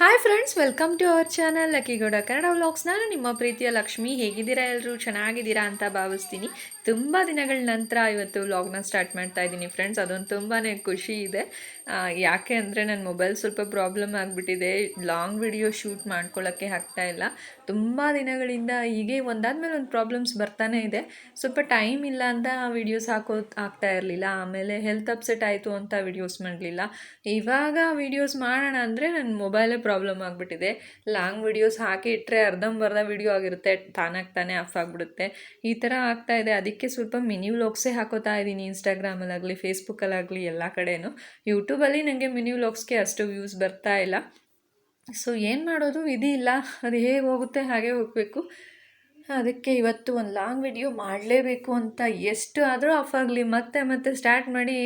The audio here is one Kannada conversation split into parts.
Hi friends welcome to our channel Lucky Gowda Kannada vlogs ನಾನು ನಿಮ್ಮ ಪ್ರೀತಿಯ ಲಕ್ಷ್ಮಿ. ಹೇಗಿದ್ದೀರಾ ಎಲ್ಲರೂ ಚೆನ್ನಾಗಿದ್ದೀರಾ ಅಂತ ಭಾವಿಸ್ತೀನಿ. ತುಂಬ ದಿನಗಳ ನಂತರ ಇವತ್ತು ವ್ಲಾಗ್ನ ಸ್ಟಾರ್ಟ್ ಮಾಡ್ತಾ ಇದ್ದೀನಿ ಫ್ರೆಂಡ್ಸ್ ಅದೊಂದು ತುಂಬಾ ಖುಷಿ ಇದೆ. ಯಾಕೆ ಅಂದರೆ ನನ್ನ ಮೊಬೈಲ್ ಸ್ವಲ್ಪ ಪ್ರಾಬ್ಲಮ್ ಆಗಿಬಿಟ್ಟಿದೆ. ಲಾಂಗ್ ವಿಡಿಯೋ ಶೂಟ್ ಮಾಡ್ಕೊಳ್ಳೋಕ್ಕೆ ಆಗ್ತಾ ಇಲ್ಲ. ತುಂಬ ದಿನಗಳಿಂದ ಹೀಗೆ ಒಂದಾದ್ಮೇಲೆ ಒಂದು ಪ್ರಾಬ್ಲಮ್ಸ್ ಬರ್ತಾನೆ ಇದೆ. ಸ್ವಲ್ಪ ಟೈಮ್ ಇಲ್ಲ ಅಂತ ವಿಡಿಯೋಸ್ ಹಾಕೋ ಆಗ್ತಾ ಇರಲಿಲ್ಲ. ಆಮೇಲೆ ಹೆಲ್ತ್ ಅಪ್ಸೆಟ್ ಆಯಿತು ಅಂತ ವಿಡಿಯೋಸ್ ಮಾಡಲಿಲ್ಲ. ಇವಾಗ ವಿಡಿಯೋಸ್ ಮಾಡೋಣ ಅಂದರೆ ನನ್ನ ಮೊಬೈಲೇ ಪ್ರಾಬ್ಲಮ್ ಆಗಿಬಿಟ್ಟಿದೆ. ಲಾಂಗ್ ವಿಡಿಯೋಸ್ ಹಾಕಿ ಇಟ್ಟರೆ ಅರ್ಧಂಬರ್ಧ ವಿಡಿಯೋ ಆಗಿರುತ್ತೆ. ತಾನಾಗಿ ತಾನೇ ಆಫ್ ಆಗಿಬಿಡುತ್ತೆ. ಈ ಥರ ಆಗ್ತಾ ಇದೆ. ಅದಕ್ಕೆ ಸ್ವಲ್ಪ ಮಿನಿ ವ್ಲಾಗ್ಸೇ ಹಾಕೋತಾ ಇದ್ದೀನಿ ಇನ್ಸ್ಟಾಗ್ರಾಮಲ್ಲಾಗಲಿ ಫೇಸ್ಬುಕ್ಕಲ್ಲಾಗಲಿ ಎಲ್ಲ ಕಡೆಯೂ ಯೂಟ್ಯೂಬಲ್ಲಿ ನನಗೆ ಮಿನಿ ವ್ಲಾಗ್ಸ್ಗೆ ಅಷ್ಟು ವ್ಯೂಸ್ ಬರ್ತಾ ಇಲ್ಲ. ಸೊ ಏನು ಮಾಡೋದು? ವಿಧಿ ಇಲ್ಲ. ಅದು ಹೇಗೆ ಹೋಗುತ್ತೆ? ಹಾಗೆ ಹೋಗಬೇಕು. ಅದಕ್ಕೆ ಇವತ್ತು ಒಂದು ಲಾಂಗ್ ವಿಡಿಯೋ ಮಾಡಲೇಬೇಕು ಅಂತ ಎಷ್ಟು ಆದರೂ ಆಫ್ ಆಗಲಿ. ಮತ್ತೆ ಮತ್ತೆ ಸ್ಟಾರ್ಟ್ ಮಾಡಿ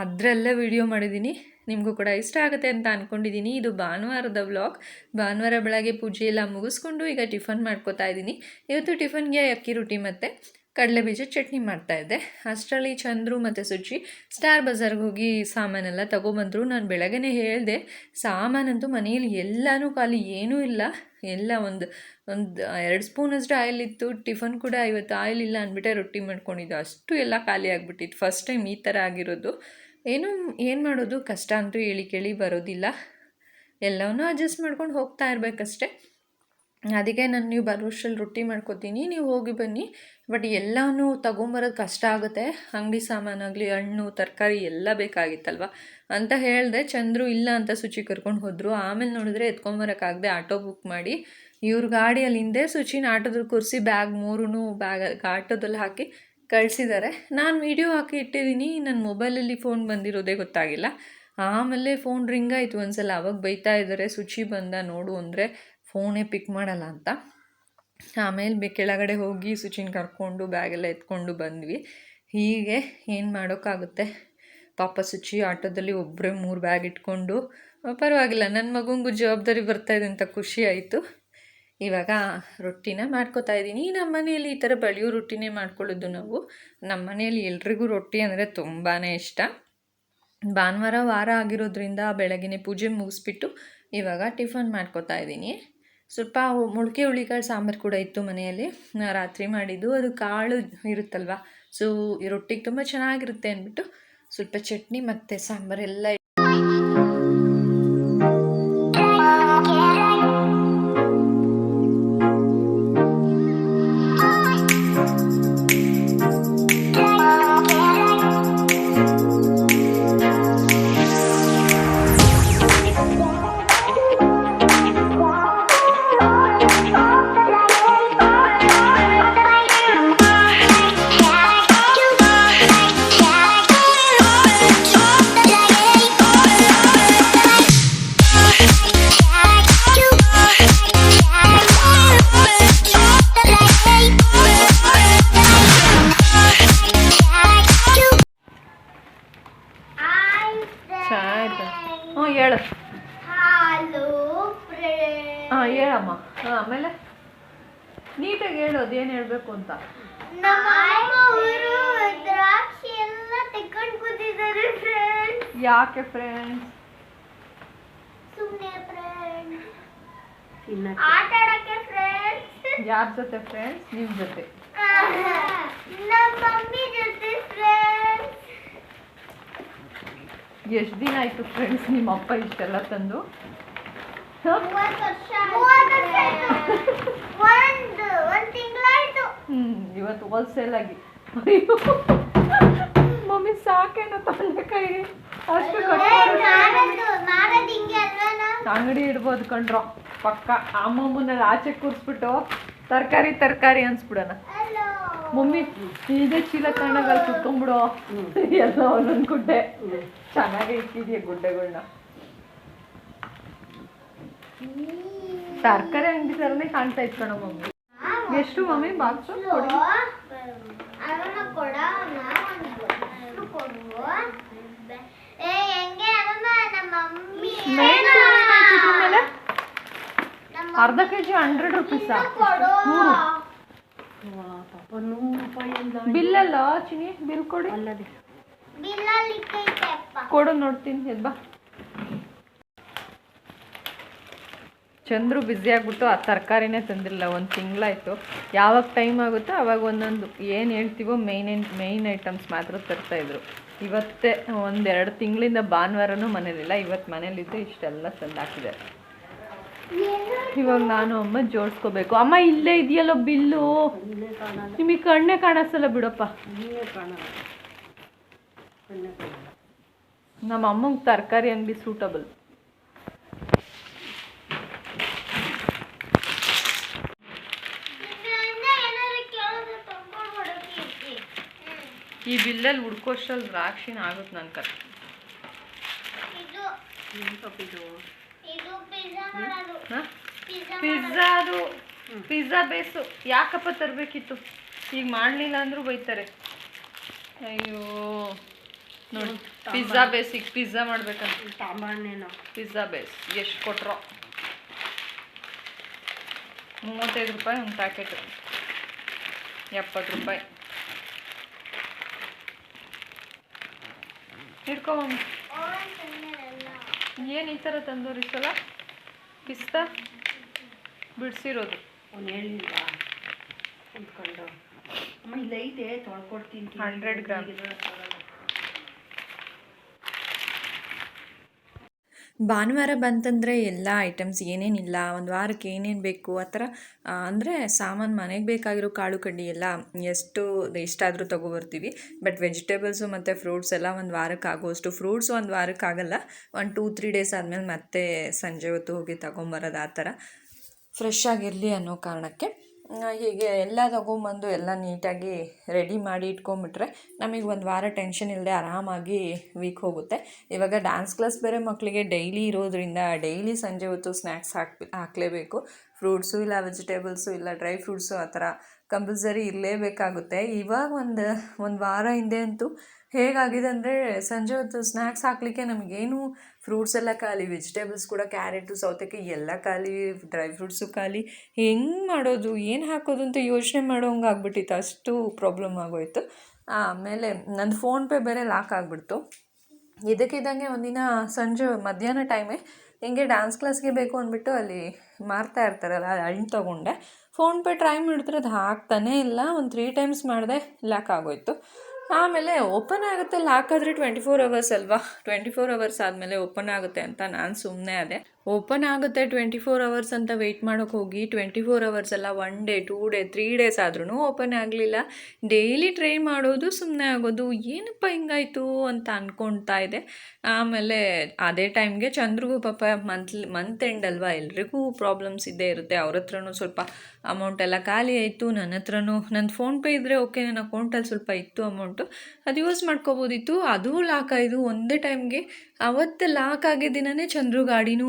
ಅದರಲ್ಲೇ ವಿಡಿಯೋ ಮಾಡಿದ್ದೀನಿ ನಿಮಗೂ ಕೂಡ ಇಷ್ಟ ಆಗುತ್ತೆ ಅಂತ ಅಂದ್ಕೊಂಡಿದ್ದೀನಿ ಇದು ಭಾನುವಾರದ ವ್ಲಾಗ್. ಭಾನುವಾರ ಬೆಳಗ್ಗೆ ಪೂಜೆ ಎಲ್ಲ ಮುಗಿಸ್ಕೊಂಡು ಈಗ ಟಿಫನ್ ಮಾಡ್ಕೋತಾ ಇದ್ದೀನಿ. ಇವತ್ತು ಟಿಫನ್ಗೆ ಅಕ್ಕಿ ರೊಟ್ಟಿ ಮತ್ತು ಕಡಲೆಬೀಜ ಚಟ್ನಿ ಮಾಡ್ತಾಯಿದ್ದೆ ಅಷ್ಟರಲ್ಲಿ ಚಂದ್ರು ಮತ್ತು ಸುಚಿ ಸ್ಟಾರ್ ಬಜಾರ್ಗೆ ಹೋಗಿ ಸಾಮಾನೆಲ್ಲ ತಗೊಬಂದರು. ನಾನು ಬೆಳಗ್ಗೆ ಹೇಳಿದೆ, ಸಾಮಾನಂತೂ ಮನೆಯಲ್ಲಿ ಎಲ್ಲನೂ ಖಾಲಿ ಏನೂ ಇಲ್ಲ. ಎಲ್ಲ ಒಂದು ಒಂದು ಎರಡು ಸ್ಪೂನಷ್ಟು ಆಯಿಲ್ ಇತ್ತು. ಟಿಫನ್ ಕೂಡ ಇವತ್ತು ಆಯಿಲ್ ಇಲ್ಲ ಅಂದ್ಬಿಟ್ಟೆ ರೊಟ್ಟಿ ಮಾಡ್ಕೊಂಡಿದ್ದು. ಅಷ್ಟು ಎಲ್ಲ ಖಾಲಿ ಆಗಿಬಿಟ್ಟಿತ್ತು. ಫಸ್ಟ್ ಟೈಮ್ ಈ ಥರ ಆಗಿರೋದು. ಏನು ಏನು ಮಾಡೋದು? ಕಷ್ಟ ಅಂತೂ ಹೇಳಿ ಕೇಳಿ ಬರೋದಿಲ್ಲ. ಎಲ್ಲವನ್ನೂ ಅಡ್ಜಸ್ಟ್ ಮಾಡ್ಕೊಂಡು ಹೋಗ್ತಾ ಇರಬೇಕಷ್ಟೆ. ಅದಕ್ಕೆ ನಾನು ನೀವು ಬರೋಷ್ಟ್ರಲ್ಲಿ ರೊಟ್ಟಿ ಮಾಡ್ಕೊತೀನಿ, ನೀವು ಹೋಗಿ ಬನ್ನಿ. ಬಟ್ ಎಲ್ಲನೂ ತಗೊಂಬರೋದು ಕಷ್ಟ ಆಗುತ್ತೆ. ಅಂಗಡಿ ಸಾಮಾನಾಗಲಿ ಹಣ್ಣು, ತರಕಾರಿ ಎಲ್ಲ ಬೇಕಾಗಿತ್ತಲ್ವ? ಅಂತ ಹೇಳಿದೆ, ಚಂದ್ರು ಇಲ್ಲ ಅಂತ ಶುಚಿ ಕರ್ಕೊಂಡು ಹೋದರು. ಆಮೇಲೆ ನೋಡಿದ್ರೆ ಎತ್ಕೊಂಬರೋಕ್ಕಾಗದೆ ಆಟೋ ಬುಕ್ ಮಾಡಿ. ಇವ್ರ ಗಾಡಿಯಲ್ಲಿ ಹಿಂದೆ ಸುಚಿನ ಆಟೋದಲ್ಲಿ ಕೂರಿಸಿ ಬ್ಯಾಗ್ ಮೂರೂ ಬ್ಯಾಗ್ ಆಟೋದಲ್ಲಿ ಹಾಕಿ ಕಳಿಸಿದ್ದಾರೆ ನಾನು ವೀಡಿಯೋ ಹಾಕಿ ಇಟ್ಟಿದ್ದೀನಿ ನನ್ನ ಮೊಬೈಲಲ್ಲಿ ಫೋನ್ ಬಂದಿರೋದೇ ಗೊತ್ತಾಗಿಲ್ಲ. ಆಮೇಲೆ ಫೋನ್ ರಿಂಗ್ ಆಯಿತು ಒಂದ್ಸಲ. ಅವಾಗ ಬೈತಾ ಇದ್ದಾರೆ ಸುಚಿ ಬಂದ ನೋಡು ಅಂದರೆ ಫೋನೇ ಪಿಕ್ ಮಾಡಲ್ಲ ಅಂತ. ಆಮೇಲೆ ಬೆ, ಕೆಳಗಡೆ ಹೋಗಿ ಸುಚಿನ ಕರ್ಕೊಂಡು ಬ್ಯಾಗೆಲ್ಲ ಎತ್ಕೊಂಡು ಬಂದ್ವಿ. ಹೀಗೆ ಏನು ಮಾಡೋಕ್ಕಾಗುತ್ತೆ? ಪಾಪ ಸುಚಿ ಆಟೋದಲ್ಲಿ ಒಬ್ಬರೇ ಮೂರು ಬ್ಯಾಗ್ ಇಟ್ಕೊಂಡು ಪರವಾಗಿಲ್ಲ. ನನ್ನ ಮಗುಂಗೂ ಜವಾಬ್ದಾರಿ ಬರ್ತಾಯಿದೆ ಅಂತ ಖುಷಿ ಆಯಿತು. ಇವಾಗ ರೊಟ್ಟಿನ ಮಾಡ್ಕೋತಾ ಇದ್ದೀನಿ. ನಮ್ಮ ಮನೆಯಲ್ಲಿ ಈ ಥರ ಬಳಿಯೋ ರೊಟ್ಟಿನೇ ಮಾಡ್ಕೊಳ್ಳೋದು ನಾವು. ನಮ್ಮ ಮನೆಯಲ್ಲಿ ಎಲ್ರಿಗೂ ರೊಟ್ಟಿ ಅಂದರೆ ತುಂಬಾ ಇಷ್ಟ. ಭಾನುವಾರ ವಾರ ಆಗಿರೋದ್ರಿಂದ ಬೆಳಗ್ಗೆ ಪೂಜೆ ಮುಗಿಸ್ಬಿಟ್ಟು ಇವಾಗ ಟಿಫನ್ ಮಾಡ್ಕೋತಾ ಇದ್ದೀನಿ. ಸ್ವಲ್ಪ ಮೊಳಕೆ ಹುಳಿಕಾಳು ಸಾಂಬಾರು ಕೂಡ ಇತ್ತು ಮನೆಯಲ್ಲಿ. ರಾತ್ರಿ ಮಾಡಿದ್ದು. ಅದು ಕಾಳು ಇರುತ್ತಲ್ವ? ಸೊ ಈ ರೊಟ್ಟಿಗೆ ತುಂಬ ಚೆನ್ನಾಗಿರುತ್ತೆ ಅಂದ್ಬಿಟ್ಟು ಸ್ವಲ್ಪ ಚಟ್ನಿ ಮತ್ತು ಸಾಂಬಾರೆಲ್ಲ ಚೆನ್ನಾಗಿತ್ತು ಹೇಳಬೇಕು ಅಂತ. ಯಾಕೆ ಫ್ರೆಂಡ್ಸ್ ಸುಮ್ಮನೆ ಫ್ರೆಂಡ್ ಆಟ ಆಡಕ್ಕೆ ಫ್ರೆಂಡ್ಸ್ ಯಾರ ಜೊತೆ ಫ್ರೆಂಡ್ಸ್ ನಿಮ್ಮ ಜೊತೆ. ನಮ್ಮ ಮಮ್ಮಿ ಜೊತೆ ಫ್ರೆಂಡ್ಸ್ ಎಷ್ಟು ದಿನ ಆಯ್ತು ಫ್ರೆಂಡ್ಸ್ ನಿಮ್ಮ ಅಪ್ಪ ಇಷ್ಟೆಲ್ಲ ತಂದು? ಮೂವತ್ತು ವರ್ಷ ಮೂವತ್ತು ವರ್ಷ ಆಯ್ತು. ಒಂದು ಒಂದು ತಿಂಗಳಾಯ್ತು ಹ್ಞೂ ಇವತ್ತು ಹೋಲ್ಸೇಲ್ ಆಗಿ. ಅಯ್ಯೋ. ಮಮ್ಮಿ ಸಾಕೇನ ತಂದೆ ಕೈ ಅಷ್ಟು ಅಂಗಡಿ ಇಡ್ಬೋದು ಕಣ್ರೋ. ಪಕ್ಕ ಅಮ್ಮಮ್ಮನಲ್ಲಿ ಆಚೆ ಕೂರಿಸ್ಬಿಟ್ಟು ತರಕಾರಿ ತರಕಾರಿ ಅನ್ಸ್ಬಿಡೋಣ. ಮಮ್ಮಿ ಇದೇ ಚೀಲ ತಗೊಂಡಾಗ ಕುತ್ಕೊಂಡ್ಬಿಡು ಎಲ್ಲ ಒಂದೊಂದು ಗುಡ್ಡೆ. ಚೆನ್ನಾಗಿ ಇಟ್ಟಿದೆಯಾ ಗುಡ್ಡೆಗಳನ್ನ ತರಕಾರಿ ಅಂಗಡಿ ಥರನೇ ಕಾಣ್ತಾ ಇತ್ತು ಕಣ ಮಮ್ಮಿ. ಎಷ್ಟು ಮಮ್ಮಿ ಬಾಕ್ಸ್ ಕೊಡಿ ಅದನ್ನ ಕೊಡ ಏ ಹೆಂಗೆ? ಅದನ್ನ ನಮ್ಮ ಮಮ್ಮಿ ಮೇಲೆ? ಅರ್ಧ ಕೆ ಜಿ ಹಂಡ್ರೆಡ್ ರುಪೀಸಾ ಕೊಡು. ಬಿಲ್ಲಲ್ಲ ಚಿನಿ ಬಿಲ್ ಕೊಡಿ. ಬಿಲ್ಲಲ್ಲಿ ಕೊಡು ನೋಡ್ತೀನಿ ಎದ್ ಬಾ. ಚಂದ್ರು ಬ್ಯುಸಿ ಆಗ್ಬಿಟ್ಟು ಆ ತರಕಾರಿನೇ ತಂದಿರಲಿಲ್ಲ ಒಂದು ತಿಂಗಳಾಯಿತು. ಯಾವಾಗ ಟೈಮ್ ಆಗುತ್ತೋ ಅವಾಗ ಒಂದೊಂದು ಏನು ಹೇಳ್ತೀವೋ ಮೇಯ್ನ್ ಮೇಯ್ನ್ ಐಟಮ್ಸ್ ಮಾತ್ರ ತರ್ತಾಯಿದ್ರು ಇವತ್ತೇ ಒಂದೆರಡು ತಿಂಗಳಿಂದ ಭಾನುವಾರನೂ ಮನೇಲಿಲ್ಲ ಇವತ್ತು ಮನೇಲಿದ್ದು ಇಷ್ಟೆಲ್ಲ ತಂದಾಕಿದೆ. ಇವಾಗ ನಾನು ಅಮ್ಮ ಜೋಡಿಸ್ಕೋಬೇಕು. ಅಮ್ಮ ಇಲ್ಲೇ ಇದೆಯಲ್ಲೋ ಬಿಲ್ಲು? ನಿಮಗೆ ಕಣ್ಣೇ ಕಾಣಿಸಲ್ಲ ಬಿಡಪ್ಪ. ನಮ್ಮ ಅಮ್ಮಂಗೆ ತರಕಾರಿ ಅಂಗಡಿ ಸೂಟಬಲ್ ಏನಾದ್ರು ಕೇಳಿದ್ರೆ ತಗೊಂಡು ಹೊಡೋಕೆ ಈ ಬಿಲ್ಲಲ್ಲಿ ಹುಡ್ಕೋಷ್ಟಲ್ಲಿ ದ್ರಾಕ್ಷಿನ ಆಗುತ್ತೆ ನನ್ನ ಕತೆ. ಇದು ಇದು? Pizza base. ಯಾಕಪ್ಪ ತರಬೇಕಿತ್ತು? ಈಗ ಮಾಡಲಿಲ್ಲ ಅಂದರೂ ಬೈತಾರೆ. ಅಯ್ಯೋ. ನೋಡಿ ಪಿಜ್ಜಾ ಬೇಸಿಗೆ ಪಿಜ್ಜಾ ಮಾಡ್ಬೇಕಂತ. ಪಿಜ್ಜಾ ಬೇಸ್ ಎಷ್ಟು ಕೊಟ್ರೋ. ಮೂವತ್ತೈದು ರೂಪಾಯಿ ಒಂದು ಪ್ಯಾಕೆಟ್. ಎಪ್ಪತ್ತು ರೂಪಾಯಿ. ಹಿಡ್ಕೊಂಬ ಓವನ್ ತಂದಿರಲ್ಲ ಏನು ಈ ಥರ ತಂದೂರಿ ಸಲ? ಪಿಸ್ತಾ? ಬಿಡಿಸಿರೋದು. ಅವ್ನು ಹೇಳಿಲ್ಲ ಕುಂತ್ಕೊಂಡು. ಅಮ್ಮ ಇಲ್ಲ ಐತೆ ತೊಳ್ಕೊಡ್ತೀನಿ. 100 ಗ್ರಾಮ್. ಭಾನುವಾರ ಬಂತಂದರೆ ಎಲ್ಲ ಐಟಮ್ಸ್ ಏನೇನಿಲ್ಲ ಒಂದು ವಾರಕ್ಕೆ ಏನೇನು ಬೇಕು, ಆ ಥರ ಅಂದರೆ ಸಾಮಾನು ಮನೆಗೆ ಬೇಕಾಗಿರೋ ಕಾಳು ಕಡ್ಡಿ ಎಲ್ಲ ಎಷ್ಟು ಎಷ್ಟಾದರೂ ತೊಗೊಬರ್ತೀವಿ. ಬಟ್ ವೆಜಿಟೇಬಲ್ಸು ಮತ್ತು ಫ್ರೂಟ್ಸ್ ಎಲ್ಲ ಒಂದು ವಾರಕ್ಕೆ ಆಗೋಷ್ಟು ಫ್ರೂಟ್ಸ್ ಒಂದು ವಾರಕ್ಕೆ ಆಗಲ್ಲ, ಒಂದು ಟೂ ತ್ರೀ ಡೇಸ್ ಆದಮೇಲೆ ಮತ್ತೆ ಸಂಜೆ ಹೊತ್ತು ಹೋಗಿ ತಗೊಂಬರೋದು ಆ ಥರ. ಫ್ರೆಶ್ ಆಗಿರಲಿ ಅನ್ನೋ ಕಾರಣಕ್ಕೆ. ಹೀಗೆ ಎಲ್ಲ ತಗೊಂಬಂದು ಎಲ್ಲ ನೀಟಾಗಿ ರೆಡಿ ಮಾಡಿ ಇಟ್ಕೊಂಬಿಟ್ರೆ ನಮಗೆ ಒಂದು ವಾರ ಟೆನ್ಷನ್ ಇಲ್ಲದೆ ಆರಾಮಾಗಿ ವೀಕ್ ಹೋಗುತ್ತೆ. ಇವಾಗ ಡ್ಯಾನ್ಸ್ ಕ್ಲಾಸ್ ಬೇರೆ ಮಕ್ಕಳಿಗೆ ಡೈಲಿ ಇರೋದ್ರಿಂದ ಡೈಲಿ ಸಂಜೆ ಹೊತ್ತು ಸ್ನ್ಯಾಕ್ಸ್ ಹಾಕಿ ಹಾಕಲೇಬೇಕು. ಫ್ರೂಟ್ಸು ಇಲ್ಲ ವೆಜಿಟೇಬಲ್ಸು ಇಲ್ಲ ಡ್ರೈ ಫ್ರೂಟ್ಸು ಆ ಥರ ಕಂಪಲ್ಸರಿ ಇರಲೇಬೇಕಾಗುತ್ತೆ. ಇವಾಗ ಒಂದು ಒಂದು ವಾರ ಹಿಂದೆ ಅಂತೂ ಹೇಗಾಗಿದೆ ಅಂದರೆ ಸಂಜೆ ಹೊತ್ತು ಸ್ನ್ಯಾಕ್ಸ್ ಹಾಕಲಿಕ್ಕೆ ನಮಗೇನು ಫ್ರೂಟ್ಸ್ ಎಲ್ಲ ಖಾಲಿ ವೆಜಿಟೇಬಲ್ಸ್ ಕೂಡ ಕ್ಯಾರೆಟು ಸೌತೆಕಾಯಿ ಎಲ್ಲ ಖಾಲಿ ಡ್ರೈ ಫ್ರೂಟ್ಸು ಖಾಲಿ. ಹೆಂಗೆ ಮಾಡೋದು, ಏನು ಹಾಕೋದು ಅಂತ ಯೋಚನೆ ಮಾಡೋಂಗೆ ಆಗ್ಬಿಟ್ಟಿತ್ತು. ಅಷ್ಟು ಪ್ರಾಬ್ಲಮ್ ಆಗೋಯ್ತು. ಆಮೇಲೆ ನನ್ನ ಫೋನ್ಪೇ ಬೇರೆ ಲಾಕ್ ಆಗಿಬಿಡ್ತು. ಇದಕ್ಕಿದ್ದಂಗೆ ಒಂದಿನ ಸಂಜೆ ಮಧ್ಯಾಹ್ನ ಟೈಮೇ ಹೆಂಗೆ ಡ್ಯಾನ್ಸ್ ಕ್ಲಾಸ್ಗೆ ಬೇಕು ಅಂದ್ಬಿಟ್ಟು ಅಲ್ಲಿ ಮಾರ್ತಾ ಇರ್ತಾರಲ್ಲ ಹಣ್ಣು ತೊಗೊಂಡೆ. ಫೋನ್ಪೇ ಟ್ರೈ ಮಾಡಿದ್ರೆ ಅದು ಹಾಕ್ತಾನೇ ಇಲ್ಲ. ಒಂದು ತ್ರೀ ಟೈಮ್ಸ್ ಮಾಡಿದೆ ಲಾಕ್ ಆಗೋಯ್ತು. ಆಮೇಲೆ ಓಪನ್ ಆಗುತ್ತೆ ಲಾಕ್ ಆದರೆ ಟ್ವೆಂಟಿ ಫೋರ್ ಅವರ್ಸ್ ಅಲ್ವಾ? ಟ್ವೆಂಟಿ ಫೋರ್ ಅವರ್ಸ್ ಆದಮೇಲೆ ಓಪನ್ ಆಗುತ್ತೆ ಅಂತ ನಾನು ಸುಮ್ಮನೆ ಅದೇ ಓಪನ್ ಆಗುತ್ತೆ ಟ್ವೆಂಟಿ ಫೋರ್ ಅವರ್ಸ್ ಅಂತ ವೆಯ್ಟ್ ಮಾಡೋಕೆ ಹೋಗಿ ಟ್ವೆಂಟಿ ಫೋರ್ ಅವರ್ಸ್ ಎಲ್ಲ one day two day three days ಆದ್ರೂ ಓಪನ್ ಆಗಲಿಲ್ಲ. ಡೈಲಿ ಟ್ರೈ ಮಾಡೋದು ಸುಮ್ಮನೆ ಆಗೋದು. ಏನಪ್ಪ ಹಿಂಗಾಯ್ತು ಅಂತ ಅಂದ್ಕೊಳ್ತಾ ಇದೆ ಆಮೇಲೆ ಅದೇ ಟೈಮ್ಗೆ ಚಂದ್ರಿಗೂ ಪಾಪ ಮಂತ್ಲಿ ಮಂತ್ ಎಂಡ್ ಅಲ್ವಾ? ಎಲ್ರಿಗೂ ಪ್ರಾಬ್ಲಮ್ಸ್ ಇದ್ದೇ ಇರುತ್ತೆ. ಅವ್ರ ಹತ್ರನೂ ಸ್ವಲ್ಪ ಅಮೌಂಟ್ ಎಲ್ಲ ಖಾಲಿ ಆಯಿತು. ನನ್ನ ಹತ್ರನೂ ನನ್ನ ಫೋನ್ಪೇ ಇದ್ದರೆ ಓಕೆ ನನ್ನ ಅಕೌಂಟಲ್ಲಿ ಸ್ವಲ್ಪ ಇತ್ತು ಅಮೌಂಟು ಅದು ಯೂಸ್ ಮಾಡ್ಕೋಬೋದಿತ್ತು. ಅದು ಲಾಕ್ ಆಯಿತು ಒಂದೇ ಟೈಮ್ಗೆ ಅವತ್ತು ಲಾಕ್ ಆಗಿದ್ದ ದಿನವೇ ಚಂದ್ರು ಗಾಡಿನೂ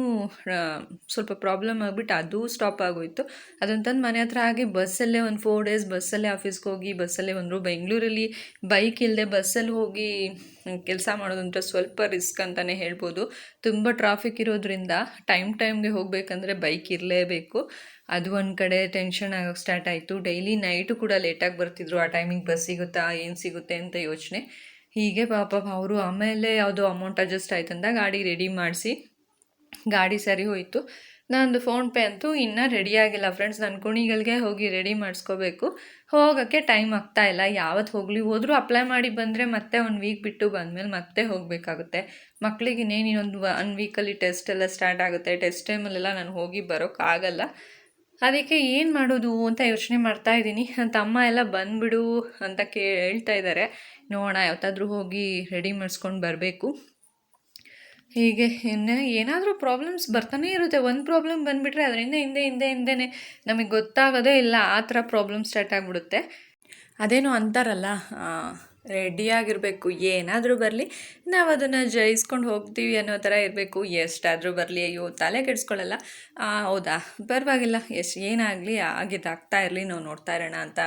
ಸ್ವಲ್ಪ ಪ್ರಾಬ್ಲಮ್ ಆಗಿಬಿಟ್ಟು ಅದು ಸ್ಟಾಪ್ ಆಗೋಯ್ತು. ಅದನ್ನು ತಂದು ಮನೆ ಹತ್ರ ಹಾಗೆ ಬಸ್ಸಲ್ಲೇ ಒಂದು ಫೋರ್ ಡೇಸ್ ಬಸ್ಸಲ್ಲೇ ಆಫೀಸ್ಗೆ ಹೋಗಿ ಬಸ್ಸಲ್ಲೇ ಬಂದರು ಬೆಂಗಳೂರಲ್ಲಿ ಬೈಕ್ ಇಲ್ಲದೆ ಬಸ್ಸಲ್ಲಿ ಹೋಗಿ ಕೆಲಸ ಮಾಡೋದಂತ ಸ್ವಲ್ಪ ರಿಸ್ಕ್ ಅಂತಲೇ ಹೇಳ್ಬೋದು. ತುಂಬ ಟ್ರಾಫಿಕ್ ಇರೋದ್ರಿಂದ ಟೈಮ್ ಟೈಮ್ಗೆ ಹೋಗಬೇಕಂದ್ರೆ ಬೈಕ್ ಇರಲೇಬೇಕು. ಅದು ಒಂದು ಕಡೆ ಟೆನ್ಷನ್ ಆಗೋಕ್ಕೆ ಸ್ಟಾರ್ಟ್ ಆಯಿತು. ಡೈಲಿ ನೈಟು ಕೂಡ ಲೇಟಾಗಿ ಬರ್ತಿದ್ರು. ಆ ಟೈಮಿಗೆ ಬಸ್ ಸಿಗುತ್ತಾ, ಏನು ಸಿಗುತ್ತೆ ಅಂತ ಯೋಚನೆ. ಹೀಗೆ ಪಾಪ ಅವರು ಆಮೇಲೆ ಯಾವುದೋ ಅಮೌಂಟ್ ಅಡ್ಜಸ್ಟ್ ಆಯ್ತಂದ ಗಾಡಿ ರೆಡಿ ಮಾಡಿಸಿ, ಗಾಡಿ ಸರಿ ಹೋಯಿತು. ನಂದು ಫೋನ್ಪೇ ಅಂತೂ ಇನ್ನೂ ರೆಡಿ ಆಗಿಲ್ಲ ಫ್ರೆಂಡ್ಸ್ ನನ್ನ ಕುಣಿಗಳಿಗೆ ಹೋಗಿ ರೆಡಿ ಮಾಡಿಸ್ಕೋಬೇಕು. ಹೋಗೋಕ್ಕೆ ಟೈಮ್ ಆಗ್ತಾ ಇಲ್ಲ. ಯಾವತ್ತು ಹೋಗಲಿ ಹೋದರೂ ಅಪ್ಲೈ ಮಾಡಿ ಬಂದರೆ ಮತ್ತೆ ಒಂದು ವೀಕ್ ಬಿಟ್ಟು ಬಂದಮೇಲೆ ಮತ್ತೆ ಹೋಗಬೇಕಾಗುತ್ತೆ. ಮಕ್ಕಳಿಗೆ ಇನ್ನೇನು ಇನ್ನೊಂದು ಒನ್ ವೀಕಲ್ಲಿ ಟೆಸ್ಟ್ ಎಲ್ಲ ಸ್ಟಾರ್ಟ್ ಆಗುತ್ತೆ. ಟೆಸ್ಟ್ ಟೈಮಲ್ಲೆಲ್ಲ ನಾನು ಹೋಗಿ ಬರೋಕ್ಕಾಗಲ್ಲ ಅದಕ್ಕೆ ಏನು ಮಾಡೋದು ಅಂತ ಯೋಚನೆ ಮಾಡ್ತಾ ಇದ್ದೀನಿ. ತಮ್ಮ ಎಲ್ಲ ಬಂದುಬಿಡು ಅಂತ ಹೇಳ್ತಾ ಇದ್ದಾರೆ ನೋಡೋಣ, ಯಾವತ್ತಾದ್ರೂ ಹೋಗಿ ರೆಡಿ ಮಾಡಿಸ್ಕೊಂಡು ಬರಬೇಕು. ಹೀಗೆ ಇನ್ನು ಏನಾದರೂ ಪ್ರಾಬ್ಲಮ್ಸ್ ಬರ್ತಾನೆ ಇರುತ್ತೆ. ಒಂದು ಪ್ರಾಬ್ಲಮ್ ಬಂದುಬಿಟ್ರೆ ಅದರಿಂದ ಹಿಂದೆ ಹಿಂದೆ, ಹಿಂದೆನೇ ನಮಗೆ ಗೊತ್ತಾಗೋದೇ ಇಲ್ಲ. ಆ ಥರ ಪ್ರಾಬ್ಲಮ್ ಸ್ಟಾರ್ಟ್ ಆಗಿಬಿಡುತ್ತೆ. ಅದೇನೋ ಅಂತಾರಲ್ಲ ರೆಡಿಯಾಗಿರಬೇಕು ಏನಾದರೂ ಬರಲಿ. ನಾವು ಅದನ್ನು ಜಯಿಸ್ಕೊಂಡು ಹೋಗ್ತೀವಿ ಅನ್ನೋ ಥರ ಇರಬೇಕು. ಎಷ್ಟಾದರೂ ಬರಲಿ ಅಯ್ಯೋ ತಲೆ ಕೆಡಿಸ್ಕೊಳ್ಳಲ್ಲ ಹೌದಾ? ಪರವಾಗಿಲ್ಲ. ಎಷ್ಟು ಏನಾಗಲಿ ಆಗಿದ್ದಾಗ್ತಾ ಇರಲಿ ನಾವು ನೋಡ್ತಾ ಇರೋಣ ಅಂತ.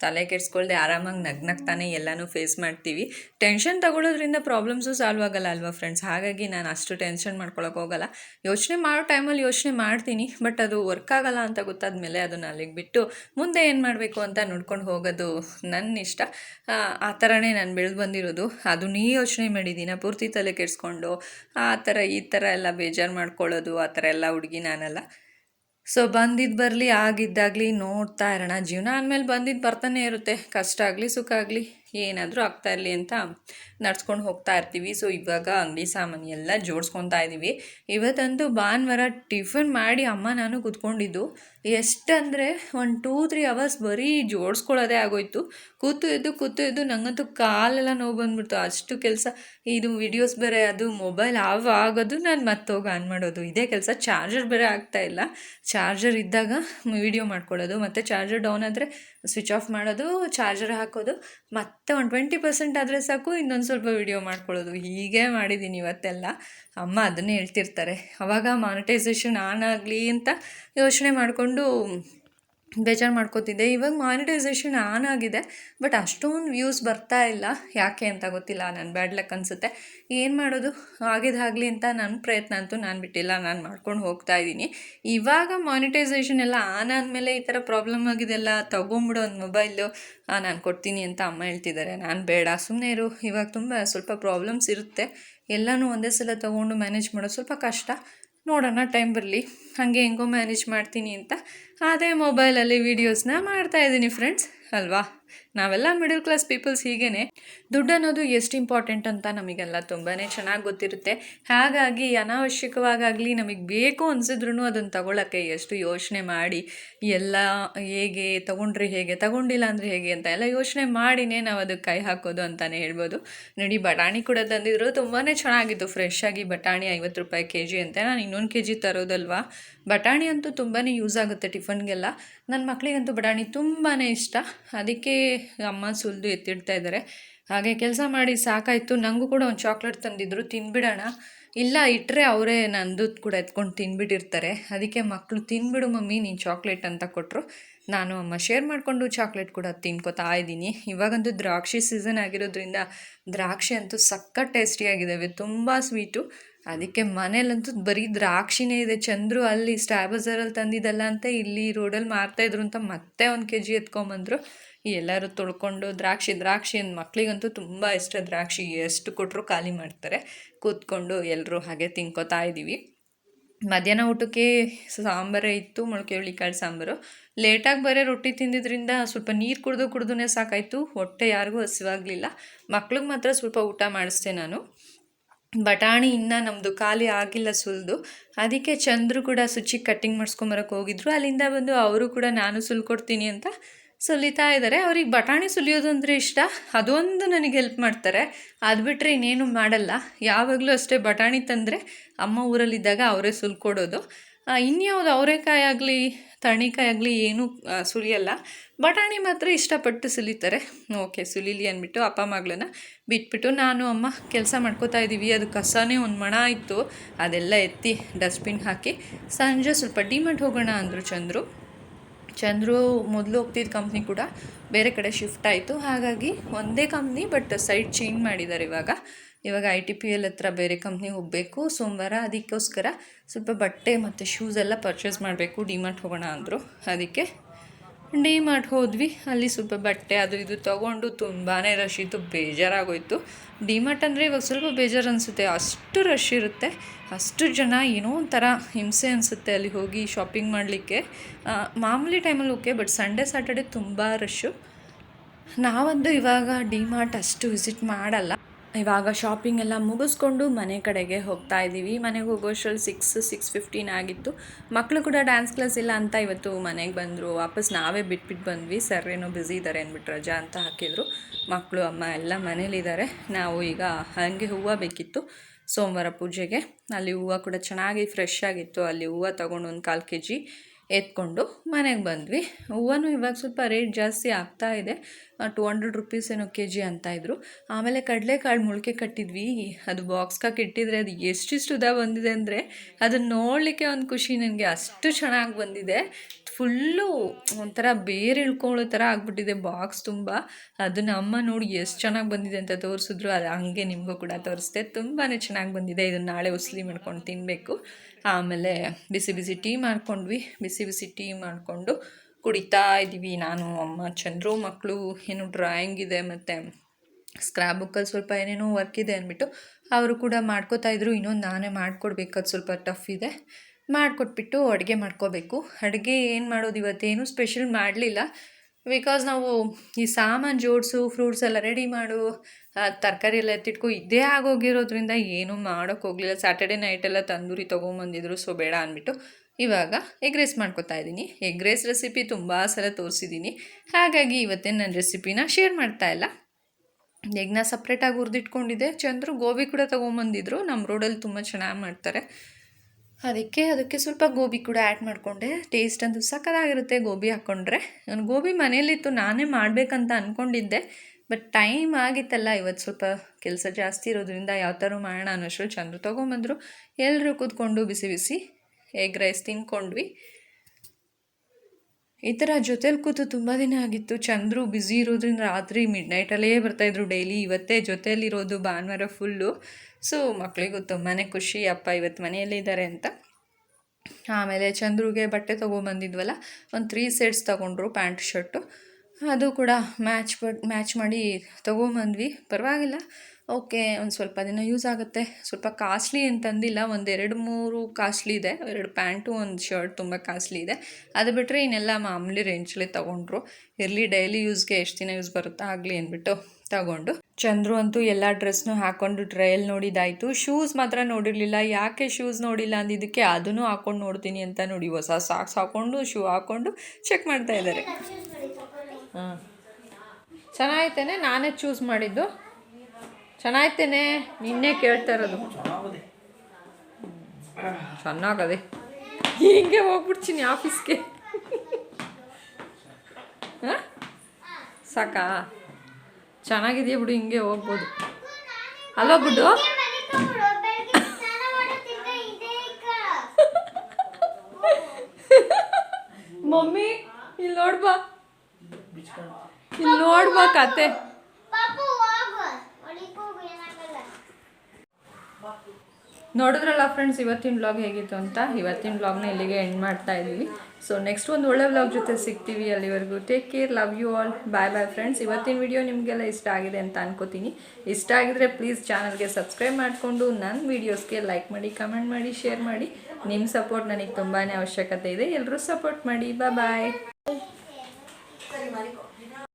ತಲೆ ಕೆಡಿಸ್ಕೊಳ್ದೆ ಆರಾಮಾಗಿ ನಗ್ನಗ್ತಾನೆ ಎಲ್ಲನೂ ಫೇಸ್ ಮಾಡ್ತೀವಿ. ಟೆನ್ಷನ್ ತಗೊಳ್ಳೋದ್ರಿಂದ ಪ್ರಾಬ್ಲಮ್ಸು ಸಾಲ್ವ್ ಆಗಲ್ಲ ಅಲ್ವಾ ಫ್ರೆಂಡ್ಸ್ ಹಾಗಾಗಿ ನಾನು ಅಷ್ಟು ಟೆನ್ಷನ್ ಮಾಡ್ಕೊಳಕ್ಕೆ ಹೋಗಲ್ಲ. ಯೋಚನೆ ಮಾಡೋ ಟೈಮಲ್ಲಿ ಯೋಚನೆ ಮಾಡ್ತೀನಿ ಬಟ್ ಅದು ವರ್ಕ್ ಆಗಲ್ಲ ಅಂತ ಗೊತ್ತಾದ ಮೇಲೆ ಅದನ್ನು ಅಲ್ಲಿಗೆ ಬಿಟ್ಟು ಮುಂದೆ ಏನು ಮಾಡಬೇಕು ಅಂತ ನೋಡ್ಕೊಂಡು ಹೋಗೋದು ನನ್ನ ಇಷ್ಟ. ಆ, ಆ ಥರನೇ ನಾನು ಬೆಳೆದು ಬಂದಿರೋದು. ಅದು ನೀ ಯೋಚನೆ ಮಾಡಿದ್ದೀನ ಪೂರ್ತಿ ತಲೆ ಕೆಡಿಸ್ಕೊಂಡು, ಆ ಥರ ಈ ಥರ ಎಲ್ಲ ಬೇಜಾರು ಮಾಡ್ಕೊಳ್ಳೋದು, ಆ ಥರ ಎಲ್ಲ ಹುಡುಗಿ ನಾನಲ್ಲ. ಸೊ ಬಂದಿದ್ದು ಬರಲಿ, ಆಗಿದ್ದಾಗಲಿ ನೋಡ್ತಾ ಇರೋಣ. ಜೀವನ ಅಂದಮೇಲೆ ಬಂದಿದ್ದು ಬರ್ತಾನೆ ಇರುತ್ತೆ. ಕಷ್ಟ ಆಗಲಿ, ಸುಖ ಆಗಲಿ. ಏನಾದರೂ ಆಗ್ತಾ ಇರಲಿ ಅಂತ ನಡ್ಸ್ಕೊಂಡು ಹೋಗ್ತಾ ಇರ್ತೀವಿ. ಸೊ ಇವಾಗ ಅಂಗಡಿ ಸಾಮಾನು ಎಲ್ಲ ಜೋಡಿಸ್ಕೊತಾ ಇದ್ದೀವಿ ಇವತ್ತಂತೂ ಭಾನುವಾರ ಟಿಫನ್ ಮಾಡಿ ಅಮ್ಮ ನಾನು ಕೂತ್ಕೊಂಡಿದ್ದು. ಎಷ್ಟಂದರೆ ಒಂದು ಟೂ ತ್ರೀ ಅವರ್ಸ್ ಬರೀ ಜೋಡಿಸ್ಕೊಳ್ಳೋದೇ ಆಗೋಯ್ತು. ಕೂತು ಎದ್ದು ಕೂತು ಎದ್ದು ನನಗಂತೂ ಕಾಲೆಲ್ಲ ನೋವು ಬಂದ್ಬಿಡ್ತು. ಅಷ್ಟು ಕೆಲಸ. ಇದು ವಿಡಿಯೋಸ್ ಬೇರೆ, ಅದು ಮೊಬೈಲ್ ಆಫ್ ಆಗೋದು, ನಾನು ಮತ್ತೆ ಹೋಗಿ ಆನ್ ಮಾಡೋದು. ಇದೇ ಕೆಲಸ. ಚಾರ್ಜರ್ ಬೇರೆ ಆಗ್ತಾ ಇಲ್ಲ. ಚಾರ್ಜರ್ ಇದ್ದಾಗ ವಿಡಿಯೋ ಮಾಡ್ಕೊಳ್ಳೋದು, ಮತ್ತು ಚಾರ್ಜರ್ ಡೌನ್ ಆದರೆ ಸ್ವಿಚ್ ಆಫ್ ಮಾಡೋದು ಚಾರ್ಜರ್ ಹಾಕೋದು ಮತ್ತೆ ಒಂದು ಟ್ವೆಂಟಿ ಪರ್ಸೆಂಟ್ ಆದರೆ ಸಾಕು, ಇನ್ನೊಂದು ಸ್ವಲ್ಪ ವಿಡಿಯೋ ಮಾಡ್ಕೊಳ್ಳೋದು. ಹೀಗೆ ಮಾಡಿದ್ದೀನಿ ಇವತ್ತೆಲ್ಲ. ಅಮ್ಮ ಅದನ್ನೇ ಹೇಳ್ತಿರ್ತಾರೆ. ಅವಾಗ ಮಾನಿಟೈಸೇಷನ್ ಆನ್ ಆಗಲಿ ಅಂತ ಯೋಚನೆ ಮಾಡಿಕೊಂಡು ಬೇಜಾರು ಮಾಡ್ಕೋತಿದ್ದೆ. ಇವಾಗ ಮಾನಿಟೈಸೇಷನ್ ಆನ್ ಆಗಿದೆ ಬಟ್ ಅಷ್ಟೊಂದು ವ್ಯೂಸ್ ಬರ್ತಾ ಇಲ್ಲ. ಯಾಕೆ ಅಂತ ಗೊತ್ತಿಲ್ಲ, ನಾನು ಬ್ಯಾಡ್ ಲಕ್ ಅನಿಸುತ್ತೆ. ಏನು ಮಾಡೋದು? ಆಗಿದಾಗಲಿ ಅಂತ ನನ್ನ ಪ್ರಯತ್ನ ಅಂತೂ ನಾನು ಬಿಟ್ಟಿಲ್ಲ. ನಾನು ಮಾಡ್ಕೊಂಡು ಹೋಗ್ತಾ ಇದ್ದೀನಿ. ಇವಾಗ ಮಾನಿಟೈಸೇಷನ್ ಎಲ್ಲ ಆನ್ ಆದಮೇಲೆ ಈ ಥರ ಪ್ರಾಬ್ಲಮ್ ಆಗಿದೆಲ್ಲ ತೊಗೊಂಬಿಡೋ ಒಂದು ಮೊಬೈಲು ನಾನು ಕೊಡ್ತೀನಿ ಅಂತ ಅಮ್ಮ ಹೇಳ್ತಿದ್ದಾರೆ ನಾನು ಬೇಡ. ಸುಮ್ಮನೆ ಇರು. ಇವಾಗ ತುಂಬ ಸ್ವಲ್ಪ ಪ್ರಾಬ್ಲಮ್ಸ್ ಇರುತ್ತೆ. ಎಲ್ಲನೂ ಒಂದೇ ಸಲ ತೊಗೊಂಡು ಮ್ಯಾನೇಜ್ ಮಾಡೋದು ಸ್ವಲ್ಪ ಕಷ್ಟ. ನೋಡೋಣ ಟೈಮ್ ಬರಲಿ. ಹಾಗೆ ಹೆಂಗೋ ಮ್ಯಾನೇಜ್ ಮಾಡ್ತೀನಿ ಅಂತ. ಅದೇ ಮೊಬೈಲಲ್ಲಿ ವೀಡಿಯೋಸ್ನ ಮಾಡ್ತಾಯಿದ್ದೀನಿ ಫ್ರೆಂಡ್ಸ್ ಅಲ್ವಾ? ನಾವೆಲ್ಲ ಮಿಡಲ್ ಕ್ಲಾಸ್ ಪೀಪಲ್ಸ್ ಹೀಗೇನೆ, ದುಡ್ಡು ಅನ್ನೋದು ಎಷ್ಟು ಇಂಪಾರ್ಟೆಂಟ್ ಅಂತ ನಮಗೆಲ್ಲ ತುಂಬಾ ಚೆನ್ನಾಗಿ ಗೊತ್ತಿರುತ್ತೆ. ಹಾಗಾಗಿ ಅನಾವಶ್ಯಕವಾಗಲಿ ನಮಗೆ ಬೇಕು ಅನಿಸಿದ್ರು ಅದನ್ನು ತಗೊಳ್ಳೋಕ್ಕೆ ಎಷ್ಟು ಯೋಚನೆ ಮಾಡಿ, ಎಲ್ಲ ಹೇಗೆ ತಗೊಂಡ್ರೆ ಹೇಗೆ, ತಗೊಂಡಿಲ್ಲ ಅಂದರೆ ಹೇಗೆ ಅಂತ ಎಲ್ಲ ಯೋಚನೆ ಮಾಡಿನೇ ನಾವು ಅದಕ್ಕೆ ಕೈ ಹಾಕೋದು ಅಂತಲೇ ಹೇಳ್ಬೋದು. ನೋಡಿ ಬಟಾಣಿ ಕೂಡ ತಂದಿದ್ರು ತುಂಬಾ ಚೆನ್ನಾಗಿತ್ತು. ಫ್ರೆಶ್ ಆಗಿ ಬಟಾಣಿ ಐವತ್ತು ರೂಪಾಯಿ ಕೆ ಜಿ ಅಂತ. ನಾನು ಇನ್ನೊಂದು ಕೆ ಜಿ ತರೋದಲ್ವಾ? ಬಟಾಣಿ ಅಂತೂ ತುಂಬಾ ಯೂಸ್ ಆಗುತ್ತೆ ಟಿಫನ್ಗೆಲ್ಲ. ನನ್ನ ಮಕ್ಕಳಿಗಂತೂ ಬಟಾಣಿ ತುಂಬಾ ಇಷ್ಟ. ಅದಕ್ಕೆ ಅಮ್ಮ ಸುಲಿದು ಎತ್ತಿಡ್ತಾ ಇದ್ದಾರೆ. ಹಾಗೆ ಕೆಲಸ ಮಾಡಿ ಸಾಕಾಯಿತು. ನನಗೂ ಕೂಡ ಒಂದು ಚಾಕ್ಲೇಟ್ ತಂದಿದ್ರು. ತಿನ್ಬಿಡೋಣ. ಇಲ್ಲ ಇಟ್ಟರೆ ಅವರೇ ನಂದು ಕೂಡ ಎತ್ಕೊಂಡು ತಿನ್ಬಿಟ್ಟಿರ್ತಾರೆ. ಅದಕ್ಕೆ ಮಕ್ಕಳು ತಿನ್ಬಿಡು ಮಮ್ಮಿ, ನೀನು ಚಾಕ್ಲೇಟ್ ಅಂತ ಕೊಟ್ಟರು ನಾನು ಅಮ್ಮ ಶೇರ್ ಮಾಡಿಕೊಂಡು ಚಾಕ್ಲೇಟ್ ಕೂಡ ತಿನ್ಕೋತಾ ಇದ್ದೀನಿ. ಇವಾಗಂತೂ ದ್ರಾಕ್ಷಿ ಸೀಸನ್ ಆಗಿರೋದ್ರಿಂದ ದ್ರಾಕ್ಷಿ ಅಂತೂ ಸಖತ್ ಟೇಸ್ಟಿಯಾಗಿದ್ದಾವೆ ತುಂಬ ಸ್ವೀಟು ಅದಕ್ಕೆ ಮನೇಲಂತೂ ಬರೀ ದ್ರಾಕ್ಷಿನೇ ಇದೆ. ಚಂದ್ರು ಅಲ್ಲಿ ಸ್ಟಾರ್ ಬಜಾರಲ್ಲಿ ತಂದಿದ್ದಲ್ಲ ಅಂತ ಇಲ್ಲಿ ರೋಡಲ್ಲಿ ಮಾರ್ತಾಯಿದ್ರು ಅಂತ ಮತ್ತೆ ಒಂದು ಕೆ ಜಿ ಎತ್ಕೊಂಬಂದರು ಎಲ್ಲರೂ ತೊಳ್ಕೊಂಡು ದ್ರಾಕ್ಷಿ ದ್ರಾಕ್ಷಿ ಅಂದ ಮಕ್ಕಳಿಗಂತೂ ತುಂಬ ಇಷ್ಟ ದ್ರಾಕ್ಷಿ. ಎಷ್ಟು ಕೊಟ್ಟರು ಖಾಲಿ ಮಾಡ್ತಾರೆ. ಕೂತ್ಕೊಂಡು ಎಲ್ಲರೂ ಹಾಗೆ ತಿನ್ಕೋತಾ ಇದ್ದೀವಿ. ಮಧ್ಯಾಹ್ನ ಊಟಕ್ಕೆ ಸಾಂಬಾರೇ ಇತ್ತು ಮೊಳಕೆ ಹುಳಿಕಾಳು ಸಾಂಬಾರು ಲೇಟಾಗಿ ಬರೀ ರೊಟ್ಟಿ ತಿಂದಿದ್ರಿಂದ ಸ್ವಲ್ಪ ನೀರು ಕುಡಿದು ಕುಡ್ದು ಸಾಕಾಯಿತು. ಹೊಟ್ಟೆ ಯಾರಿಗೂ ಹಸಿವಾಗಲಿಲ್ಲ. ಮಕ್ಳಿಗೆ ಮಾತ್ರ ಸ್ವಲ್ಪ ಊಟ ಮಾಡಿಸ್ದೆ ನಾನು. ಬಟಾಣಿ ಇನ್ನೂ ನಮ್ಮದು ಖಾಲಿ ಆಗಿಲ್ಲ ಸುಲಿದು. ಅದಕ್ಕೆ ಚಂದ್ರು ಕೂಡ ಸುಚ್ಚಿ ಕಟ್ಟಿಂಗ್ ಮಾಡಿಸ್ಕೊಂಬರಕ್ಕೆ ಹೋಗಿದ್ರು. ಅಲ್ಲಿಂದ ಬಂದು ಅವರು ಕೂಡ ನಾನು ಸುಲ್ಕೊಡ್ತೀನಿ ಅಂತ ಸುಲಿತಾ ಇದ್ದಾರೆ ಅವ್ರಿಗೆ ಬಟಾಣಿ ಸುಲಿಯೋದು ಅಂದರೆ ಇಷ್ಟ. ಅದೊಂದು ನನಗೆ ಹೆಲ್ಪ್ ಮಾಡ್ತಾರೆ. ಅದು ಬಿಟ್ಟರೆ ಇನ್ನೇನು ಮಾಡಲ್ಲ. ಯಾವಾಗಲೂ ಅಷ್ಟೇ ಬಟಾಣಿ ತಂದರೆ ಅಮ್ಮ ಊರಲ್ಲಿದ್ದಾಗ ಅವರೇ ಸುಲ್ಕೊಡೋದು ಇನ್ಯಾವುದು ಅವರೆಕಾಯಿ ಆಗಲಿ ತಣಿಕಾಯಿ ಆಗಲಿ ಏನೂ ಸುಲಿಯಲ್ಲ. ಬಟಾಣಿ ಮಾತ್ರ ಇಷ್ಟಪಟ್ಟು ಸುಲಿತಾರೆ. ಓಕೆ, ಸುಲಿಲಿ ಅಂದ್ಬಿಟ್ಟು ಅಪ್ಪ ಮಗಳನ್ನ ಬಿಟ್ಬಿಟ್ಟು, ನಾನು ಅಮ್ಮ ಕೆಲಸ ಮಾಡ್ಕೋತಾ ಇದ್ದೀವಿ ಅದು ಕಸನೇ ಒಂದು ಮಣ ಇತ್ತು ಅದೆಲ್ಲ ಎತ್ತಿ ಡಸ್ಟ್ಬಿನ್ ಹಾಕಿ ಸಂಜೆ ಸ್ವಲ್ಪ ಡಿಮಾರ್ಟ್ ಹೋಗೋಣ ಅಂದರು ಚಂದ್ರು. ಚಂದ್ರು ಮೊದಲು ಹೋಗ್ತಿದ್ದ ಕಂಪ್ನಿ ಕೂಡ ಬೇರೆ ಕಡೆ ಶಿಫ್ಟ್ ಆಯಿತು. ಹಾಗಾಗಿ ಒಂದೇ ಕಂಪ್ನಿ ಬಟ್ ಸೈಟ್ ಚೇಂಜ್ ಮಾಡಿದ್ದಾರೆ ಇವಾಗ. ಇವಾಗ ಐ ಟಿ ಪಿ ಎಲ್ ಹತ್ರ ಬೇರೆ ಕಂಪ್ನಿ ಹೋಗಬೇಕು, ಸೋಮವಾರ ಅದಕ್ಕೋಸ್ಕರ ಸ್ವಲ್ಪ ಬಟ್ಟೆ ಮತ್ತು ಶೂಸ್ ಎಲ್ಲ ಪರ್ಚೇಸ್ ಮಾಡಬೇಕು, ಡಿಮಾರ್ಟ್ ಹೋಗೋಣ ಅಂದರು. ಅದಕ್ಕೆ ಡಿಮಾರ್ಟ್ ಹೋದ್ವಿ. ಅಲ್ಲಿ ಸ್ವಲ್ಪ ಬಟ್ಟೆ ಅದು ಇದು ತೊಗೊಂಡು ತುಂಬಾ ರಶ್ ಇತ್ತು. ಬೇಜಾರಾಗೋಯ್ತು. ಡಿಮಾರ್ಟ್ ಅಂದರೆ ಇವಾಗ ಸ್ವಲ್ಪ ಬೇಜಾರು ಅನಿಸುತ್ತೆ. ಅಷ್ಟು ರಶ್ ಇರುತ್ತೆ. ಅಷ್ಟು ಜನ ಏನೋ ಒಂಥರ ಹಿಂಸೆ ಅನಿಸುತ್ತೆ ಅಲ್ಲಿ ಹೋಗಿ ಶಾಪಿಂಗ್ ಮಾಡಲಿಕ್ಕೆ. ಮಾಮೂಲಿ ಟೈಮಲ್ಲಿ ಓಕೆ ಬಟ್ ಸಂಡೇ ಸ್ಯಾಟರ್ಡೆ ತುಂಬ ರಶ್ಶು ನಾವಂದು ಇವಾಗ ಡಿ ಮಾರ್ಟ್ ಅಷ್ಟು ವಿಸಿಟ್ ಮಾಡಲ್ಲ. ಇವಾಗ ಶಾಪಿಂಗ್ ಎಲ್ಲ ಮುಗಿಸ್ಕೊಂಡು ಮನೆ ಕಡೆಗೆ ಹೋಗ್ತಾ ಇದ್ದೀವಿ. ಮನೆಗೆ ಹೋಗೋಷ್ಟರಲ್ಲಿ ಸಿಕ್ಸ್ ಸಿಕ್ಸ್ ಫಿಫ್ಟೀನ್ ಆಗಿತ್ತು. ಮಕ್ಕಳು ಕೂಡ ಡ್ಯಾನ್ಸ್ ಕ್ಲಾಸ್ ಇಲ್ಲ ಅಂತ ಇವತ್ತು ಮನೆಗೆ ಬಂದರು. ವಾಪಸ್ ನಾವೇ ಬಿಟ್ಬಿಟ್ಟು ಬಂದ್ವಿ. ಸರ್ ಏನೋ ಬ್ಯುಸಿ ಇದ್ದಾರೆ ಅಂದ್ಬಿಟ್ಟು ರಜಾ ಅಂತ ಹಾಕಿದರು. ಮಕ್ಕಳು ಅಮ್ಮ ಎಲ್ಲ ಮನೇಲಿದ್ದಾರೆ ನಾವು ಈಗ ಹಾಗೆ ಹೂವು ಬೇಕಿತ್ತು ಸೋಮವಾರ ಪೂಜೆಗೆ. ಅಲ್ಲಿ ಹೂವು ಕೂಡ ಚೆನ್ನಾಗಿ ಫ್ರೆಶ್ ಆಗಿತ್ತು. ಅಲ್ಲಿ ಹೂವು ತೊಗೊಂಡು ಒಂದು ಕಾಲು ಕೆ ಜಿ ಎತ್ಕೊಂಡು ಮನೆಗೆ ಬಂದ್ವಿ. ಹೂವನು ಇವಾಗ ಸ್ವಲ್ಪ ರೇಟ್ ಜಾಸ್ತಿ ಆಗ್ತಾ ಇದೆ. ಟು ಹಂಡ್ರೆಡ್ ರುಪೀಸ್ ಏನೋ ಕೆ ಜಿ ಅಂತ ಇದ್ರು. ಆಮೇಲೆ ಕಡಲೆಕಾಳು ಮೊಳಕೆ ಕಟ್ಟಿದ್ವಿ. ಅದು ಬಾಕ್ಸ್ಗೆ ಇಟ್ಟಿದ್ರೆ ಅದು ಎಷ್ಟಿಷ್ಟು ಉದ ಬಂದಿದೆ ಅಂದರೆ ಅದನ್ನು ನೋಡಲಿಕ್ಕೆ ಒಂದು ಖುಷಿ ನನಗೆ. ಅಷ್ಟು ಚೆನ್ನಾಗಿ ಬಂದಿದೆ. ಫುಲ್ಲು ಒಂಥರ ಬೇರೆ ಇಳ್ಕೊಳ್ಳೋ ಥರ ಆಗ್ಬಿಟ್ಟಿದೆ ಬಾಕ್ಸ್ ತುಂಬ. ಅದನ್ನು ಅಮ್ಮ ನೋಡಿ ಎಷ್ಟು ಚೆನ್ನಾಗಿ ಬಂದಿದೆ ಅಂತ ತೋರಿಸಿದ್ರು. ಅದು ಹಂಗೆ ನಿಮಗೂ ಕೂಡ ತೋರಿಸ್ದೆ. ತುಂಬಾ ಚೆನ್ನಾಗಿ ಬಂದಿದೆ. ಇದನ್ನು ನಾಳೆ ಉಸ್ಲಿ ಮಾಡ್ಕೊಂಡು ತಿನ್ನಬೇಕು ಆಮೇಲೆ ಬಿಸಿ ಬಿಸಿ ಟೀ ಮಾಡ್ಕೊಂಡ್ವಿ. ಬಿಸಿ ಬಿಸಿ ಟೀ ಮಾಡಿಕೊಂಡು ಕುಡಿತಾ ಇದ್ದೀವಿ ನಾನು, ಅಮ್ಮ, ಚಂದ್ರು ಮಕ್ಕಳು ಏನು ಡ್ರಾಯಿಂಗ್ ಇದೆ ಮತ್ತು ಸ್ಕ್ರಾಪ್ ಬುಕ್ಕಲ್ಲಿ ಸ್ವಲ್ಪ ಏನೇನೋ ವರ್ಕ್ ಇದೆ ಅಂದ್ಬಿಟ್ಟು ಅವರು ಕೂಡ ಮಾಡ್ಕೋತಾ ಇದ್ರು. ಇನ್ನೊಂದು ನಾನೇ ಮಾಡ್ಕೊಡ್ಬೇಕು. ಸ್ವಲ್ಪ ಟಫ್ ಇದೆ. ಮಾಡಿಕೊಟ್ಬಿಟ್ಟು ಅಡುಗೆ ಮಾಡ್ಕೋಬೇಕು. ಅಡುಗೆ ಏನು ಮಾಡೋದು ಇವತ್ತೇನು ಸ್ಪೆಷಲ್ ಮಾಡಲಿಲ್ಲ. ಬಿಕಾಸ್ ನಾವು ಈ ಸಾಮಾನು ಜೋಡಿಸು ಫ್ರೂಟ್ಸ್ ಎಲ್ಲ ರೆಡಿ ಮಾಡು ತರಕಾರಿ ಎಲ್ಲ ಎತ್ತಿಟ್ಕೊ ಇದೇ ಆಗೋಗಿರೋದ್ರಿಂದ ಏನೂ ಮಾಡೋಕ್ಕೋಗಲಿಲ್ಲ ಸ್ಯಾಟರ್ಡೆ ನೈಟೆಲ್ಲ ತಂದೂರಿ ತೊಗೊಂಬಂದಿದ್ರು ಸೊ ಬೇಡ ಅಂದ್ಬಿಟ್ಟು ಇವಾಗ ಎಗ್ ರೈಸ್ ಮಾಡ್ಕೊತಾ ಇದ್ದೀನಿ. ಎಗ್ ರೈಸ್ ರೆಸಿಪಿ ತುಂಬ ಸಲ ತೋರಿಸಿದ್ದೀನಿ. ಹಾಗಾಗಿ ಇವತ್ತೇನು ನನ್ನ ರೆಸಿಪಿನ ಶೇರ್ ಮಾಡ್ತಾ ಇಲ್ಲ. ಎಗ್ನ ಸಪ್ರೇಟಾಗಿ ಹುರಿದಿಟ್ಕೊಂಡಿದ್ದೆ. ಚಂದ್ರು ಗೋಬಿ ಕೂಡ ತೊಗೊಂಬಂದಿದ್ರು. ನಮ್ಮ ರೋಡಲ್ಲಿ ತುಂಬ ಚೆನ್ನಾಗಿ ಮಾಡ್ತಾರೆ. ಅದಕ್ಕೆ ಅದಕ್ಕೆ ಸ್ವಲ್ಪ ಗೋಬಿ ಕೂಡ ಆ್ಯಡ್ ಮಾಡಿಕೊಂಡೆ. ಟೇಸ್ಟ್ ಅಂತೂ ಸಖತ್ತಾಗಿರುತ್ತೆ ಗೋಬಿ ಹಾಕ್ಕೊಂಡ್ರೆ ನಾನು ಗೋಬಿ ಮನೇಲಿತ್ತು ನಾನೇ ಮಾಡಬೇಕಂತ ಅಂದ್ಕೊಂಡಿದ್ದೆ ಬಟ್ ಟೈಮ್ ಆಗಿತ್ತಲ್ಲ, ಇವತ್ತು ಸ್ವಲ್ಪ ಕೆಲಸ ಜಾಸ್ತಿ ಇರೋದ್ರಿಂದ ಯಾವ ಥರ ಮಾಡೋಣ ಅನ್ನೋಷ್ಟು ಚಂದ್ರು ತೊಗೊಂಬಂದರು. ಎಲ್ಲರೂ ಕೂತ್ಕೊಂಡು ಬಿಸಿ ಬಿಸಿ ಎಗ್ ರೈಸ್ ತಿನ್ಕೊಂಡ್ವಿ ಈ ಥರ ಜೊತೇಲಿ ಕೂತು ತುಂಬ ದಿನ ಆಗಿತ್ತು. ಚಂದ್ರು ಬ್ಯುಸಿ ಇರೋದ್ರಿಂದ ರಾತ್ರಿ ಮಿಡ್ ನೈಟಲ್ಲೇ ಬರ್ತಾಯಿದ್ರು ಡೈಲಿ ಇವತ್ತೇ ಜೊತೆಯಲ್ಲಿರೋದು ಭಾನುವಾರ ಫುಲ್ಲು ಸೊ ಮಕ್ಕಳಿಗೂ ತುಂಬಾ ಖುಷಿ, ಅಪ್ಪ ಇವತ್ತು ಮನೆಯಲ್ಲಿದ್ದಾರೆ ಅಂತ. ಆಮೇಲೆ ಚಂದ್ರುಗೆ ಬಟ್ಟೆ ತೊಗೊಂಬಂದಿದ್ವಲ್ಲ, ಒಂದು ತ್ರೀ ಸೆಟ್ಸ್ ತೊಗೊಂಡ್ರು ಪ್ಯಾಂಟ್ ಶರ್ಟು ಅದು ಕೂಡ ಮ್ಯಾಚ್ ಬಟ್ ಮ್ಯಾಚ್ ಮಾಡಿ ತೊಗೊಂಬಂದ್ವಿ. ಪರವಾಗಿಲ್ಲ. ಓಕೆ ಒಂದು ಸ್ವಲ್ಪ ದಿನ ಯೂಸ್ ಆಗುತ್ತೆ. ಸ್ವಲ್ಪ ಕಾಸ್ಟ್ಲಿ ಅಂತಂದಿಲ್ಲ ಒಂದು ಎರಡು ಮೂರು ಕಾಸ್ಟ್ಲಿ ಇದೆ. ಎರಡು ಪ್ಯಾಂಟು ಒಂದು ಶರ್ಟ್ ತುಂಬ ಕಾಸ್ಟ್ಲಿ ಇದೆ. ಅದು ಬಿಟ್ಟರೆ ಇನ್ನೆಲ್ಲ ಮಾಮೂಲಿ ರೇಂಜಲ್ಲಿ ತೊಗೊಂಡ್ರು. ಇರಲಿ ಡೈಲಿ ಯೂಸ್ಗೆ ಎಷ್ಟು ದಿನ ಯೂಸ್ ಬರುತ್ತಾ ಆಗಲಿ ಅಂದ್ಬಿಟ್ಟು ತಗೊಂಡು. ಚಂದ್ರು ಅಂತೂ ಎಲ್ಲ ಡ್ರೆಸ್ನು ಹಾಕ್ಕೊಂಡು ಟ್ರಯಲ್ ನೋಡಿದಾಯಿತು. ಶೂಸ್ ಮಾತ್ರ ನೋಡಿರಲಿಲ್ಲ. ಯಾಕೆ ಶೂಸ್ ನೋಡಿಲ್ಲ ಅಂದಿದ್ದಕ್ಕೆ ಅದನ್ನು ಹಾಕೊಂಡು ನೋಡ್ತೀನಿ ಅಂತ ನೋಡಿ. ಹೊಸ ಸಾಕ್ಸ್ ಹಾಕ್ಕೊಂಡು ಶೂ ಹಾಕ್ಕೊಂಡು ಚೆಕ್ ಮಾಡ್ತಾ ಇದ್ದಾರೆ. ಹಾಂ. ಚೆನ್ನಾಗ್ತೇನೆ ನಾನೇ ಚೂಸ್ ಮಾಡಿದ್ದು. ಚೆನ್ನಾಗ್ತೇನೆ ನಿನ್ನೆ ಕೇಳ್ತಾ ಇರೋದು. ಚೆನ್ನಾಗದೆ. ಹಿಂಗೆ ಹೋಗ್ಬಿಡ್ತೀನಿ ಆಫೀಸ್ಗೆ ಹಾಂ? ಸಾಕಾ? ಚೆನ್ನಾಗಿದೆಯಾ ಬಿಡು ಹಿಂಗೆ ಹೋಗ್ಬೋದು. ಅಲ್ವಾ ಇಕ್ಕ. ಮಮ್ಮಿ ಇಲ್ಲಿ ನೋಡ್ಬಾ. ಇಲ್ಲಿ ನೋಡ್ಬಾ ಕತೆ ಪಾಪು ಹೋಗು ಒಳಗ್ ಹೋಗು ಏನಾಗಲ್ಲ ನೋಡಿದ್ರಲ್ಲ ಫ್ರೆಂಡ್ಸ್ ಇವತ್ತಿನ ಬ್ಲಾಗ್ ಹೇಗಿತ್ತು ಅಂತ? ಇವತ್ತಿನ ವ್ಲಾಗ್ನ ಇಲ್ಲಿಗೆ ಎಂಡ್ ಮಾಡ್ತಾ ಇದ್ದೀವಿ. ಸೊ ನೆಕ್ಸ್ಟ್ ಒಂದು ಒಳ್ಳೆ ಬ್ಲಾಗ್ ಜೊತೆ ಸಿಗ್ತೀವಿ ಅಲ್ಲಿವರೆಗೂ. Take care love you all bye bye friends ಇವತ್ತಿನ ವಿಡಿಯೋ ನಿಮಗೆಲ್ಲ ಇಷ್ಟ ಆಗಿದೆ ಅಂತ ಅನ್ಕೋತೀನಿ. ಇಷ್ಟ ಆಗಿದ್ರೆ ಪ್ಲೀಸ್ ಚಾನಲ್ಗೆ ಸಬ್ಸ್ಕ್ರೈಬ್ ಮಾಡಿಕೊಂಡು ನನ್ನ ವೀಡಿಯೋಸ್ಗೆ ಲೈಕ್ ಮಾಡಿ ಕಮೆಂಟ್ ಮಾಡಿ ಶೇರ್ ಮಾಡಿ. ನಿಮ್ಮ ಸಪೋರ್ಟ್ ನನಗೆ ತುಂಬಾ ಅವಶ್ಯಕತೆ ಇದೆ. ಎಲ್ಲರೂ ಸಪೋರ್ಟ್ ಮಾಡಿ. ಬಾಯ್ ಬಾಯ್